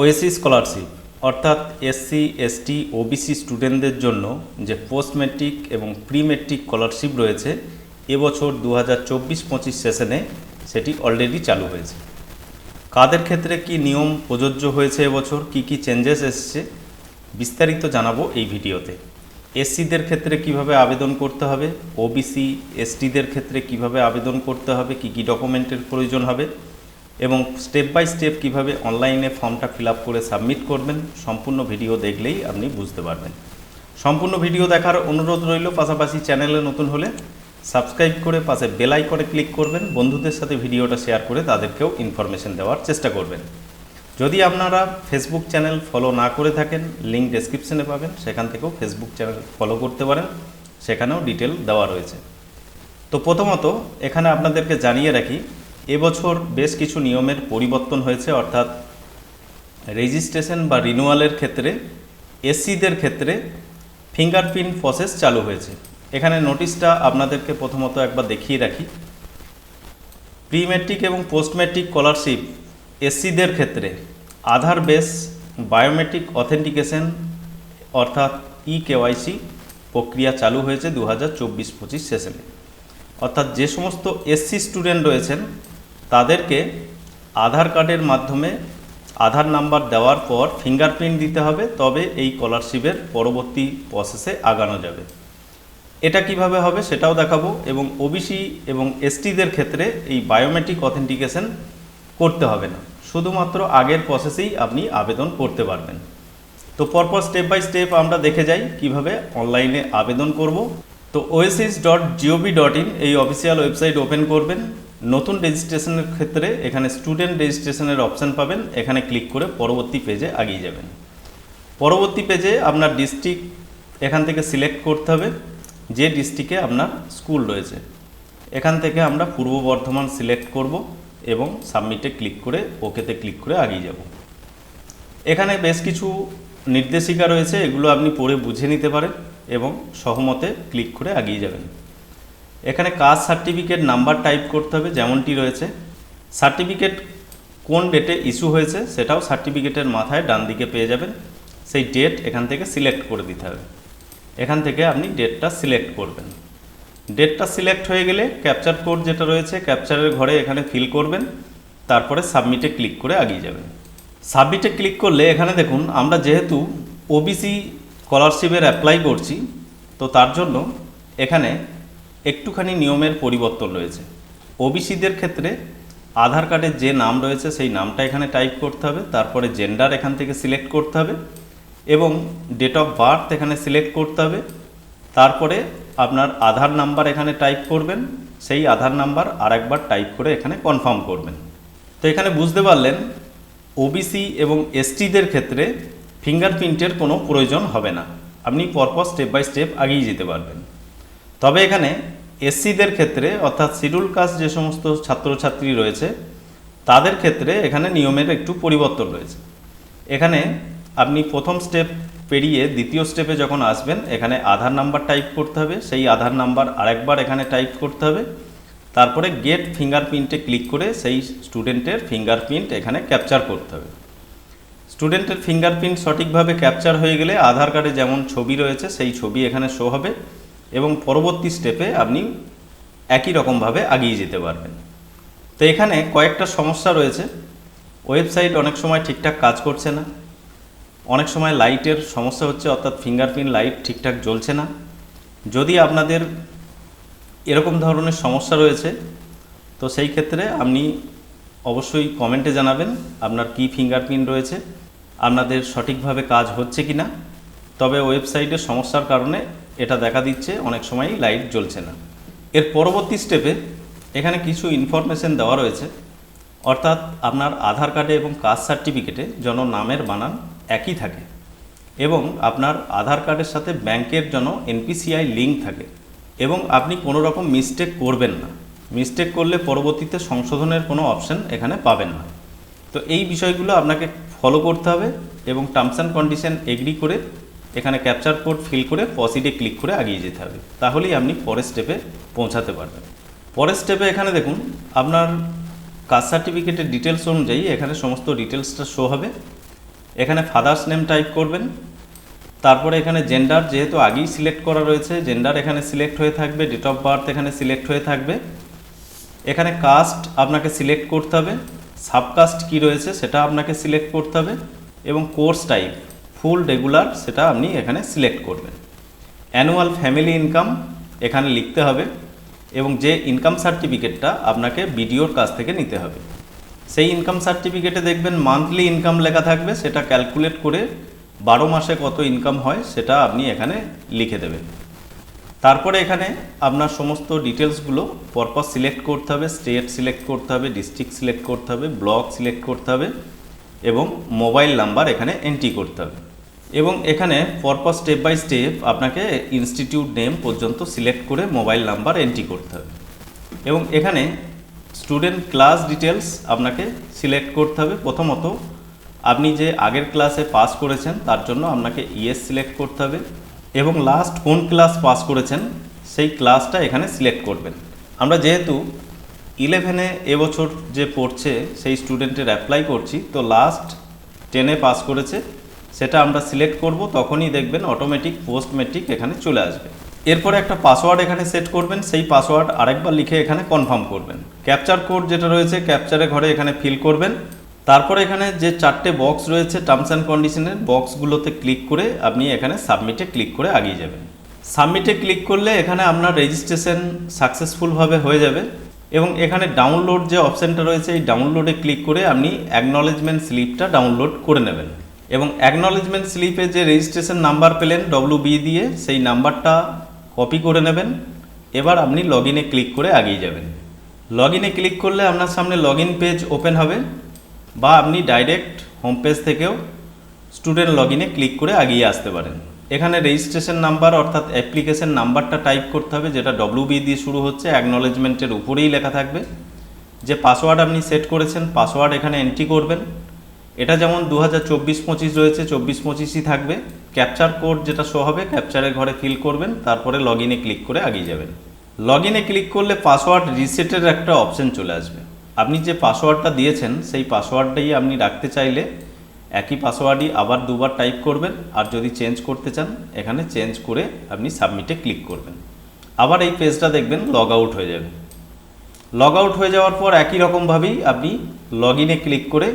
OAC scholarship, অর্থাৎ SC, ST, OBC স্টুডেন্টদের জন্য যে পোস্ট মেট্রিক এবং প্রি মেট্রিক স্কলারশিপ রয়েছে, এবছর দু হাজার চব্বিশ পঁচিশ সেশনে সেটি অলরেডি চালু হয়েছে। কাদের ক্ষেত্রে কি নিয়ম প্রযোজ্য হয়েছে এবছর? কি কি চেঞ্জেস এসেছে? বিস্তারিত জানাব এই ভিডিওতে। এসসিদের ক্ষেত্রে কীভাবে আবেদন করতে হবে? ওবিসি, এসটিদের ক্ষেত্রে কীভাবে আবেদন করতে হবে? কি কি ডকুমেন্টের প্রয়োজন হবে? এবং স্টেপ বাই স্টেপ কীভাবে অনলাইনে ফর্মটা ফিল করে সাবমিট করবেন, সম্পূর্ণ ভিডিও দেখলেই আপনি বুঝতে পারবেন। সম্পূর্ণ ভিডিও দেখার অনুরোধ রইল, পাশাপাশি চ্যানেলে নতুন হলে সাবস্ক্রাইব করে পাশে বেল আইকনে ক্লিক করবেন, বন্ধুদের সাথে ভিডিওটা শেয়ার করে তাদেরকেও ইনফরমেশন দেওয়ার চেষ্টা করবেন। যদি আপনারা ফেসবুক চ্যানেল ফলো না করে থাকেন লিঙ্ক ডেসক্রিপশনে পাবেন, সেখান থেকেও ফেসবুক চ্যানেল ফলো করতে পারেন, সেখানেও ডিটেল দেওয়া রয়েছে। তো প্রথমত, এখানে আপনাদেরকে জানিয়ে রাখি এবছর বেশ কিছু নিয়মের পরিবর্তন হয়েছে, অর্থাৎ রেজিস্ট্রেশন বা রিনুয়ালের ক্ষেত্রে, এসসিদের ক্ষেত্রে ফিঙ্গারপ্রিন্ট প্রসেস চালু হয়েছে। এখানে নোটিশটা আপনাদেরকে প্রথমত একবার দেখিয়ে রাখি। প্রি মেট্রিক এবং পোস্ট মেট্রিক স্কলারশিপ এসসিদের ক্ষেত্রে আধার বেস, বায়োমেট্রিক অথেন্টিকেশন, অর্থাৎ ই কেওয়াইসি প্রক্রিয়া চালু হয়েছে দু হাজার চব্বিশ পঁচিশ সেশনে। অর্থাৎ যে সমস্ত এসসি স্টুডেন্ট রয়েছেন তাদেরকে আধার কার্ডের মাধ্যমে আধার নাম্বার দেওয়ার পর ফিঙ্গারপ্রিন্ট দিতে হবে, তবে এই স্কলারশিপের পরবর্তী প্রসেসে আগানো যাবে। এটা কীভাবে হবে সেটাও দেখাবো এবং ওবিসি এবং এসটিদের ক্ষেত্রে এই বায়োমেট্রিক অথেন্টিকেশন করতে হবে না। শুধুমাত্র আগের প্রসেসেই আপনি আবেদন করতে পারবেন। তো পরপর স্টেপ বাই স্টেপ আমরা দেখে যাই কীভাবে অনলাইনে আবেদন করব। তো oasis dot G O V dot in এই অফিসিয়াল ওয়েবসাইট ওপেন করবেন। নতুন রেজিস্ট্রেশনের ক্ষেত্রে এখানে স্টুডেন্ট রেজিস্ট্রেশনের অপশান পাবেন, এখানে ক্লিক করে পরবর্তী পেজে আগিয়ে যাবেন। পরবর্তী পেজে আপনার ডিস্ট্রিক্ট এখান থেকে সিলেক্ট করতে হবে, যে ডিস্ট্রিক্টে আপনার স্কুল রয়েছে। এখান থেকে আমরা পূর্ব বর্ধমান সিলেক্ট করব এবং সাবমিটে ক্লিক করে ওকেতে ক্লিক করে আগিয়ে যাব। এখানে বেশ কিছু নির্দেশিকা রয়েছে, এগুলো আপনি পড়ে বুঝে নিতে পারেন এবং সহমতে ক্লিক করে আগিয়ে যাবেন। এখানে কাস্ট সার্টিফিকেট নাম্বার টাইপ করতে হবে, যেমনটি রয়েছে। সার্টিফিকেট কোন ডেটে ইস্যু হয়েছে সেটাও সার্টিফিকেটের মাথায় ডান দিকে পেয়ে যাবেন। সেই ডেট এখান থেকে সিলেক্ট করে দিতে হবে। এখান থেকে আপনি ডেটটা সিলেক্ট করবেন। ডেটটা সিলেক্ট হয়ে গেলে ক্যাপচার কোড যেটা রয়েছে, ক্যাপচারের ঘরে এখানে ফিল করবেন। তারপরে সাবমিটে ক্লিক করে আগিয়ে যাবেন। সাবমিটে ক্লিক করলে এখানে দেখুন, আমরা যেহেতু ওবিসি স্কলারশিপের অ্যাপ্লাই করছি, তো তার জন্য এখানে একটুখানি নিয়মের পরিবর্তন রয়েছে। ওবিসিদের ক্ষেত্রে আধার কার্ডের যে নাম রয়েছে, সেই নামটা এখানে টাইপ করতে হবে, তারপরে জেন্ডার এখান থেকে সিলেক্ট করতে হবে এবং ডেট অফ বার্থ এখানে সিলেক্ট করতে হবে। তারপরে আপনার আধার নাম্বার এখানে টাইপ করবেন, সেই আধার নাম্বার আরেকবার টাইপ করে এখানে কনফার্ম করবেন। তো এখানে বুঝতে পারলেন, ওবিসি এবং এসটিদের ক্ষেত্রে ফিঙ্গারপ্রিন্টের কোনো প্রয়োজন হবে না। আপনি পরপর স্টেপ বাই স্টেপ আগিয়ে যেতে পারবেন। তবে এখানে এসসিদের ক্ষেত্রে, অর্থাৎ শিডিউল কাস্ট যে সমস্ত ছাত্রছাত্রী রয়েছে, তাদের ক্ষেত্রে এখানে নিয়মের একটু পরিবর্তন রয়েছে। এখানে আপনি প্রথম স্টেপ পেরিয়ে দ্বিতীয় স্টেপে যখন আসবেন, এখানে আধার নাম্বার টাইপ করতে হবে, সেই আধার নাম্বার আরেকবার এখানে টাইপ করতে হবে। তারপরে গেট ফিঙ্গারপ্রিন্টে ক্লিক করে সেই স্টুডেন্টের ফিঙ্গারপ্রিন্ট এখানে ক্যাপচার করতে হবে। স্টুডেন্টের ফিঙ্গারপ্রিন্ট সঠিকভাবে ক্যাপচার হয়ে গেলে আধার কার্ডে যেমন ছবি রয়েছে, সেই ছবি এখানে শো হবে। এবং পরবর্তী স্টেপে আপনি একই রকমভাবে আগিয়ে যেতে পারবেন। তো এখানে কয়েকটা সমস্যা রয়েছে। ওয়েবসাইট অনেক সময় ঠিকঠাক কাজ করছে না। অনেক সময় লাইটের সমস্যা হচ্ছে, অর্থাৎ ফিঙ্গারপ্রিন্ট লাইট ঠিকঠাক জ্বলছে না। যদি আপনাদের এরকম ধরনের সমস্যা রয়েছে, তো সেই ক্ষেত্রে আপনি অবশ্যই কমেন্টে জানাবেন, আপনার কি ফিঙ্গারপ্রিন্ট রয়েছে, আপনাদের সঠিকভাবে কাজ হচ্ছে কি না তবে ওয়েবসাইটের সমস্যার কারণে এটা দেখা দিচ্ছে, অনেক সময়ই লাইট জ্বলছে না। এর পরবর্তী স্টেপে এখানে কিছু ইনফরমেশন দেওয়া রয়েছে। অর্থাৎ আপনার আধার কার্ডে এবং কাস্ট সার্টিফিকেটে যেন নামের বানান একই থাকে এবং আপনার আধার কার্ডের সাথে ব্যাংকের জন্য এনপিসিআই লিঙ্ক থাকে এবং আপনি কোনো রকম মিস্টেক করবেন না। মিস্টেক করলে পরবর্তীতে সংশোধনের কোনো অপশন এখানে পাবেন না। তো এই বিষয়গুলো আপনাকে ফলো করতে হবে এবং টার্মস অ্যান্ড কন্ডিশন এগ্রি করে এখানে ক্যাপচার কোড ফিল করে পসিডে ক্লিক করে আগিয়ে যেতে হবে। তাহলেই আপনি পরের স্টেপে পৌঁছাতে পারবেন। পরের স্টেপে এখানে দেখুন, আপনার কাস্ট সার্টিফিকেটের ডিটেলস অনুযায়ী এখানে সমস্ত ডিটেলসটা শো হবে। এখানে ফাদার্স নেম টাইপ করবেন। তারপরে এখানে জেন্ডার যেহেতু আগেই সিলেক্ট করা রয়েছে জেন্ডার এখানে সিলেক্ট হয়ে থাকবে ডেট অফ বার্থ এখানে সিলেক্ট হয়ে থাকবে। এখানে কাস্ট আপনাকে সিলেক্ট করতে হবে। সাবকাস্ট কি রয়েছে সেটা আপনাকে সিলেক্ট করতে হবে। এবং কোর্স টাইপ ফুল রেগুলার সেটা আপনি এখানে সিলেক্ট করবেন। অ্যানুয়াল ফ্যামিলি ইনকাম এখানে লিখতে হবে এবং যে ইনকাম সার্টিফিকেটটা আপনাকে বিডিওর কাছ থেকে নিতে হবে। সেই ইনকাম সার্টিফিকেটে দেখবেন মান্থলি ইনকাম লেখা থাকবে, সেটা ক্যালকুলেট করে বারো মাসে কত ইনকাম হয় সেটা আপনি এখানে লিখে দেবেন। তারপরে এখানে আপনার সমস্ত ডিটেলসগুলো পরপর সিলেক্ট করতে হবে, স্টেট সিলেক্ট করতে হবে, ডিস্ট্রিক্ট সিলেক্ট করতে হবে, ব্লক সিলেক্ট করতে হবে এবং মোবাইল নাম্বার এখানে এন্ট্রি করতে হবে। এবং এখানে পরপর স্টেপ বাই স্টেপ আপনাকে ইনস্টিটিউট নেম পর্যন্ত সিলেক্ট করে মোবাইল নাম্বার এন্ট্রি করতে হবে। এবং এখানে স্টুডেন্ট ক্লাস ডিটেলস আপনাকে সিলেক্ট করতে হবে। প্রথমত, আপনি যে আগের ক্লাসে পাস করেছেন, তার জন্য আপনাকে ইএস সিলেক্ট করতে হবে এবং লাস্ট কোন ক্লাস পাস করেছেন, সেই ক্লাসটা এখানে সিলেক্ট করবেন। আমরা যেহেতু ইলেভেনে এবছর যে পড়ছে, সেই স্টুডেন্টের অ্যাপ্লাই করছি, তো লাস্ট টেনে পাস করেছে সেটা আমরা সিলেক্ট করব, তখনই দেখবেন অটোমেটিক পোস্ট মেট্রিক এখানে চলে আসবে। এরপরে একটা পাসওয়ার্ড এখানে সেট করবেন, সেই পাসওয়ার্ড আরেকবার লিখে এখানে কনফার্ম করবেন। ক্যাপচার কোড যেটা রয়েছে ক্যাপচারে ঘরে এখানে ফিল করবেন। তারপরে এখানে যে চারটে বক্স রয়েছে টার্মস অ্যান্ড কন্ডিশনের বক্সগুলোতে ক্লিক করে আপনি এখানে সাবমিটে ক্লিক করে আগিয়ে যাবেন। সাবমিটে ক্লিক করলে এখানে আপনার রেজিস্ট্রেশন সাকসেসফুলভাবে হয়ে যাবে এবং এখানে ডাউনলোড যে অপশানটা রয়েছে, এই ডাউনলোডে ক্লিক করে আপনি অ্যাকনলেজমেন্ট স্লিপটা ডাউনলোড করে নেবেন। এবং অ্যাকনলেজমেন্ট স্লিপে যে রেজিস্ট্রেশন নাম্বার পেলেন ডব্লু বি দিয়ে, সেই নাম্বারটা কপি করে নেবেন। এবার আপনি লগ ইনে ক্লিক করে আগিয়ে যাবেন। লগ ইনে ক্লিক করলে আপনার সামনে লগ ইন পেজ ওপেন হবে বা আপনি ডাইরেক্ট হোম পেজ থেকেও স্টুডেন্ট লগ ইনে ক্লিক করে আগিয়ে আসতে পারেন। এখানে রেজিস্ট্রেশন নাম্বার অর্থাৎ অ্যাপ্লিকেশন নাম্বারটা টাইপ করতে হবে, যেটা ডব্লু বি দিয়ে শুরু হচ্ছে। অ্যাকনলেজমেন্টের উপরেই লেখা থাকবে। যে পাসওয়ার্ড আপনি সেট করেছেন পাসওয়ার্ড এখানে এন্ট্রি করবেন। এটা যেমন দু হাজার চব্বিশ পঁচিশ রয়েছে, চব্বিশ পঁচিশই থাকবে। ক্যাপচার কোড যেটা শো হবে, ক্যাপচারের ঘরে ফিল করবেন, তারপরে লগ ইনে ক্লিক করে আগিয়ে যাবেন। লগ ইনে ক্লিক করলে পাসওয়ার্ড রিসেটের একটা অপশন চলে আসবে। আপনি যে পাসওয়ার্ডটা দিয়েছেন, সেই পাসওয়ার্ডটাই আপনি রাখতে চাইলে একই পাসওয়ার্ডই আবার দুবার টাইপ করবেন, আর যদি চেঞ্জ করতে চান, এখানে চেঞ্জ করে আপনি সাবমিটে ক্লিক করবেন। আবার এই পেজটা দেখবেন লগ আউট হয়ে যাবে। লগ আউট হয়ে যাওয়ার পর একই রকমভাবেই আপনি লগ ইনে ক্লিক করে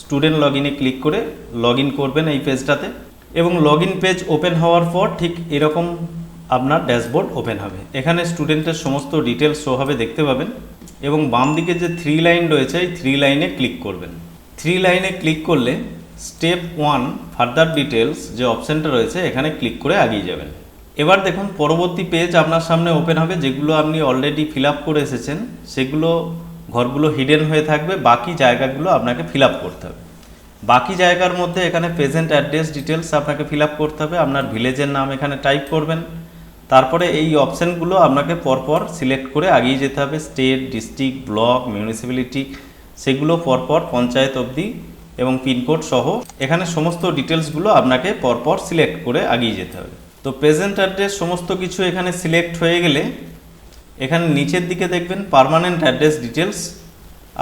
স্টুডেন্ট লগ ইনে ক্লিক করে লগ করবেন এই পেজটাতে এবং লগ পেজ ওপেন হওয়ার পর ঠিক এরকম আপনার ড্যাশবোর্ড ওপেন হবে। এখানে স্টুডেন্টের সমস্ত ডিটেলস শো হবে, দেখতে পাবেন। এবং বাম দিকে যে থ্রি লাইন রয়েছে, এই থ্রি লাইনে ক্লিক করবেন। থ্রি লাইনে ক্লিক করলে স্টেপ ওয়ান ফার্দার ডিটেলস যে অপশানটা রয়েছে, এখানে ক্লিক করে আগিয়ে যাবেন। এবার দেখুন, পরবর্তী পেজ আপনার সামনে ওপেন হবে, যেগুলো আপনি অলরেডি ফিল আপ করে এসেছেন, সেগুলো ঘরগুলো হিডেন হয়ে থাকবে, বাকি জায়গাগুলো আপনাকে ফিল করতে হবে। বাকি জায়গার মধ্যে এখানে প্রেজেন্ট অ্যাড্রেস ডিটেলস আপনাকে ফিল করতে হবে, আপনার ভিলেজের নাম এখানে টাইপ করবেন। তারপরে এই অপশানগুলো আপনাকে পরপর সিলেক্ট করে আগিয়ে যেতে হবে স্টেট ডিস্ট্রিক্ট ব্লক মিউনিসিপ্যালিটি সেগুলো পরপর পঞ্চায়েত অবধি এবং পিনকোড সহ এখানে সমস্ত ডিটেলসগুলো আপনাকে পরপর সিলেক্ট করে আগিয়ে যেতে হবে। তো প্রেজেন্ট অ্যাড্রেস সমস্ত কিছু এখানে সিলেক্ট হয়ে গেলে এখানে নিচের দিকে দেখবেন পার্মানেন্ট অ্যাড্রেস ডিটেলস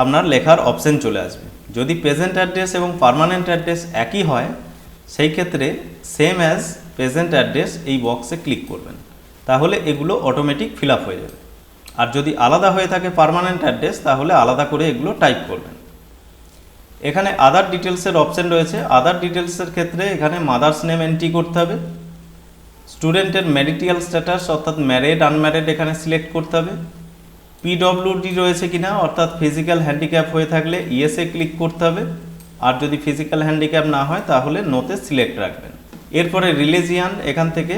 আপনার লেখার অপশন চলে আসবে। যদি প্রেজেন্ট অ্যাড্রেস এবং পার্মানেন্ট অ্যাড্রেস একই হয়, সেই ক্ষেত্রে সেম অ্যাজ প্রেজেন্ট অ্যাড্রেস এই বক্সে ক্লিক করবেন। তাহলে এগুলো অটোমেটিক ফিল হয়ে যাবে। আর যদি আলাদা হয়ে থাকে পার্মানেন্ট অ্যাড্রেস তাহলে আলাদা করে এগুলো টাইপ করবেন। এখানে আদার ডিটেলসের অপশন রয়েছে। আদার ডিটেলসের ক্ষেত্রে এখানে মাদার্স নেম এন্ট্রি করতে হবে। স্টুডেন্টের মেরিটিয়াল স্ট্যাটাস, অর্থাৎ ম্যারেড আনম্যারেড এখানে সিলেক্ট করতে হবে। পিডব্লিউডি রয়েছে কিনা, অর্থাৎ ফিজিক্যাল হ্যান্ডিক্যাপ হয়ে থাকলে ইয়েসে ক্লিক করতে হবে। আর যদি ফিজিক্যাল হ্যান্ডিক্যাপ না হয়, তাহলে নোতে সিলেক্ট রাখবেন। এরপরে রিলিজিয়ান এখান থেকে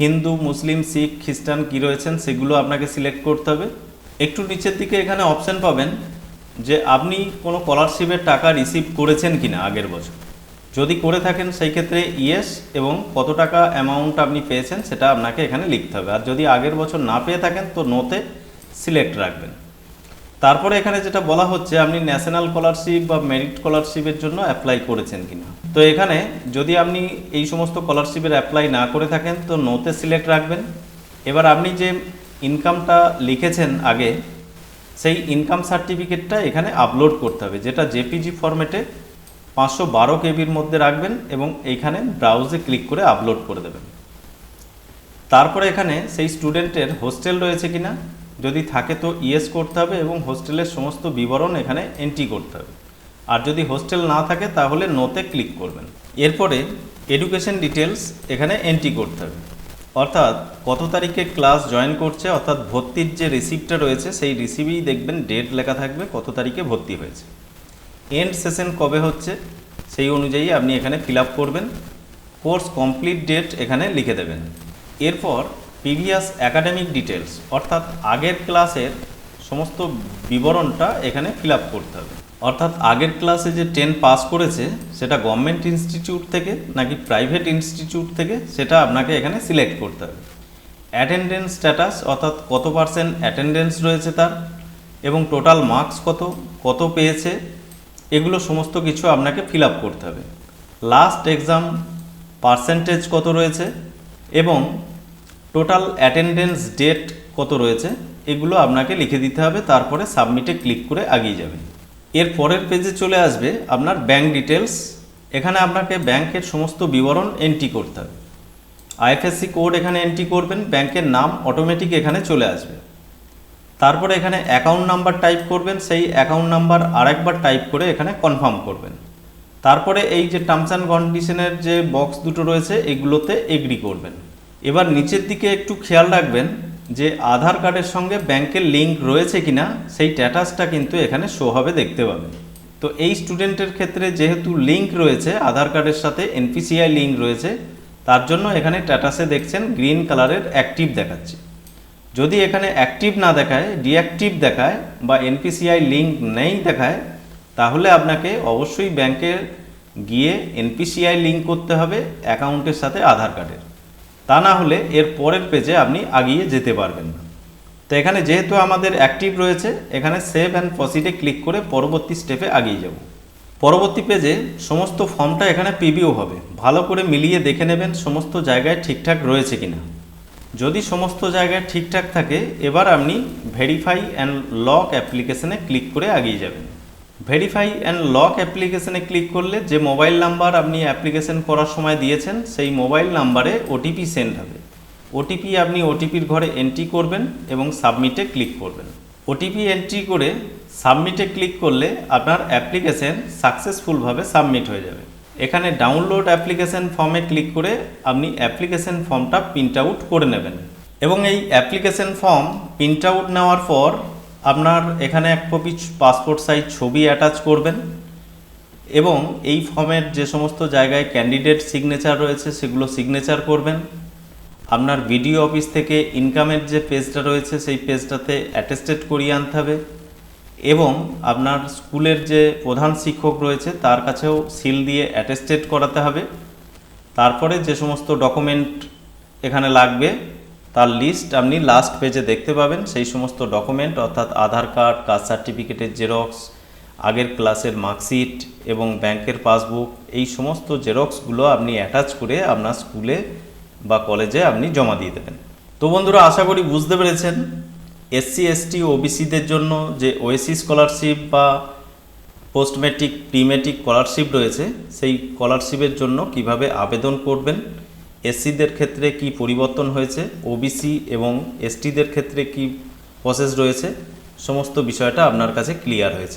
হিন্দু, মুসলিম, শিখ, খ্রিস্টান কী রয়েছেন, সেগুলো আপনাকে সিলেক্ট করতে হবে। একটু নিচের দিকে এখানে অপশান পাবেন যে আপনি কোনো স্কলারশিপের টাকা রিসিভ করেছেন কিনা আগের বছর। যদি করে থাকেন, সেই ক্ষেত্রে ইয়েস এবং কত টাকা অ্যামাউন্ট আপনি পেয়েছেন সেটা আপনাকে এখানে লিখতে হবে। আর যদি আগের বছর না পেয়ে থাকেন, তো নোতে সিলেক্ট রাখবেন। তারপরে এখানে যেটা বলা হচ্ছে, আপনি ন্যাশনাল স্কলারশিপ বা মেরিট স্কলারশিপের জন্য অ্যাপ্লাই করেছেন কিনা। তো এখানে যদি আপনি এই সমস্ত স্কলারশিপের অ্যাপ্লাই না করে থাকেন, তো নোতে সিলেক্ট রাখবেন। এবার আপনি যে ইনকামটা লিখেছেন আগে, সেই ইনকাম সার্টিফিকেটটা এখানে আপলোড করতে হবে, যেটা জেপিজি ফরম্যাটে পাঁচশো বারো কেবির মধ্যে রাখবেন এবং এইখানে ব্রাউজে ক্লিক করে আপলোড করে দেবেন। তারপরে এখানে সেই স্টুডেন্টের হোস্টেল রয়েছে কিনা, যদি থাকে তো ইয়েস করতে হবে এবং হোস্টেলের সমস্ত বিবরণ এখানে এন্ট্রি করতে হবে। আর যদি হোস্টেল না থাকে তাহলে নোতে ক্লিক করবেন। এরপরে এডুকেশন ডিটেলস এখানে এন্ট্রি করতে হবে। অর্থাৎ কত তারিখে ক্লাস জয়েন করছে, অর্থাৎ ভর্তির যে রিসিপ্টটা রয়েছে, সেই রিসিভেই দেখবেন ডেট লেখা থাকবে, কত তারিখে ভর্তি হয়েছে। এন্ড সেশন কবে হচ্ছে, সেই অনুযায়ী আপনি এখানে ফিল করবেন কোর্স কমপ্লিট ডেট এখানে লিখে দেবেন। এরপর প্রিভিয়াস একাডেমিক ডিটেলস অর্থাৎ আগের ক্লাসের সমস্ত বিবরণটা এখানে ফিল করতে হবে। অর্থাৎ আগের ক্লাসে যে টেন পাস করেছে, সেটা গভর্নমেন্ট ইনস্টিটিউট থেকে নাকি প্রাইভেট ইনস্টিটিউট থেকে, সেটা আপনাকে এখানে সিলেক্ট করতে হবে। অ্যাটেন্ডেন্স স্ট্যাটাস অর্থাৎ কত পার্সেন্ট অ্যাটেন্ডেন্স রয়েছে তার, এবং টোটাল মার্কস কত কত পেয়েছে এগুলো সমস্ত কিছু আপনাকে ফিল আপ করতে হবে। লাস্ট এক্সাম পার্সেন্টেজ কত রয়েছে এবং টোটাল অ্যাটেন্ডেন্স ডেট কত রয়েছে এগুলো আপনাকে লিখে দিতে হবে, তারপরে সাবমিটে ক্লিক করে আগিয়ে যাবেন। এর পরের পেজে চলে আসবে আপনার ব্যাংক ডিটেলস এখানে আপনাকে ব্যাংকের সমস্ত বিবরণ এন্ট্রি করতে হবে। আইএফএসসি কোড এখানে এন্ট্রি করবেন ব্যাংকের নাম অটোমেটিক এখানে চলে আসবে। তারপরে এখানে অ্যাকাউন্ট নাম্বার টাইপ করবেন, সেই অ্যাকাউন্ট নাম্বার আরেকবার টাইপ করে এখানে কনফার্ম করবেন। তারপরে এই যে টার্মস অ্যান্ড কন্ডিশনের যে বক্স দুটো রয়েছে, এগুলোতে এগ্রি করবেন। এবার নিচের দিকে একটু খেয়াল রাখবেন যে আধার কার্ডের সঙ্গে ব্যাংকের লিঙ্ক রয়েছে কিনা, সেই স্ট্যাটাসটা কিন্তু এখানে শো হবে দেখতে পাবেন। তো এই স্টুডেন্টের ক্ষেত্রে যেহেতু লিঙ্ক রয়েছে, আধার কার্ডের সাথে এনপিসিআই লিঙ্ক রয়েছে, তার জন্য এখানে স্ট্যাটাসে দেখছেন গ্রিন কালারের অ্যাক্টিভ দেখাচ্ছে। যদি এখানে অ্যাক্টিভ না দেখায় ডিঅ্যাক্টিভ দেখায় বা এনপিসিআই লিঙ্ক নেই দেখায়, তাহলে আপনাকে অবশ্যই ব্যাংকে গিয়ে এনপিসিআই লিঙ্ক করতে হবে অ্যাকাউন্টের সাথে আধার কার্ডের। তা না হলে এর পরের পেজে আপনি আগিয়ে যেতে পারবেন না। তো এখানে যেহেতু আমাদের অ্যাক্টিভ রয়েছে, এখানে সেভ অ্যান্ড প্রসিডে ক্লিক করে পরবর্তী স্টেপে আগিয়ে যাব। পরবর্তী পেজে সমস্ত ফর্মটা এখানে পিবিও হবে। ভালো করে মিলিয়ে দেখে নেবেন সমস্ত জায়গায় ঠিকঠাক রয়েছে কিনা। যদি সমস্ত জায়গায় ঠিকঠাক থাকে, এবার আপনি ভেরিফাই অ্যান্ড লক অ্যাপ্লিকেশনে ক্লিক করে আগিয়ে যাবেন। ভেরিফাই অ্যান্ড লক অ্যাপ্লিকেশনে ক্লিক করলে যে মোবাইল নাম্বার আপনি অ্যাপ্লিকেশন করার সময় দিয়েছেন, সেই মোবাইল নাম্বারে ওটিপি সেন্ড হবে। ওটিপি আপনি ওটিপির ঘরে এন্ট্রি করবেন এবং সাবমিটে ক্লিক করবেন। ওটিপি এন্ট্রি করে সাবমিটে ক্লিক করলে আপনার অ্যাপ্লিকেশন সাকসেসফুলভাবে সাবমিট হয়ে যাবে। এখানে ডাউনলোড অ্যাপ্লিকেশন ফর্মে ক্লিক করে আপনি অ্যাপ্লিকেশন ফর্মটা প্রিন্ট আউট করে নেবেন। এবং এই অ্যাপ্লিকেশন ফর্ম প্রিন্ট আউট নেওয়ার পর আপনার এখানে এক কপি পাসপোর্ট সাইজ ছবি অ্যাটাচ করবেন এবং এই ফর্মের যে সমস্ত জায়গায় ক্যান্ডিডেট সিগনেচার রয়েছে সেগুলো সিগনেচার করবেন। আপনার বিডিও অফিস থেকে ইনকামের যে পেজটা রয়েছে সেই পেজটাতে অ্যাটেস্টেড করিয়ে আনতে হবে। এবং আপনার স্কুলের যে প্রধান শিক্ষক রয়েছে, তার কাছেও সিল দিয়ে অ্যাটেস্টেড করাতে হবে। তারপরে যে সমস্ত ডকুমেন্ট এখানে লাগবে, তার লিস্ট আপনি লাস্ট পেজে দেখতে পাবেন। সেই সমস্ত ডকুমেন্ট অর্থাৎ আধার কার্ড, কাস্ট সার্টিফিকেটের জেরক্স আগের ক্লাসের মার্কশিট এবং ব্যাংকের পাসবুক এই সমস্ত জেরক্সগুলো আপনি অ্যাটাচ করে আপনার স্কুলে বা কলেজে আপনি জমা দিয়ে দেবেন। তো বন্ধুরা, আশা করি বুঝতে পেরেছেন। এসসি, এসটি, ওবিসিদের জন্য যে ওএসি স্কলারশিপ বা post matric pre matric scholarship রয়েছে, সেই স্কলারশিপের জন্য কীভাবে আবেদন করবেন, এসসিদের ক্ষেত্রে কি পরিবর্তন হয়েছে, ওবিসি এবং এসটিদের ক্ষেত্রে কি প্রসেস রয়েছে, সমস্ত বিষয়টা আপনার কাছে ক্লিয়ার হয়েছে।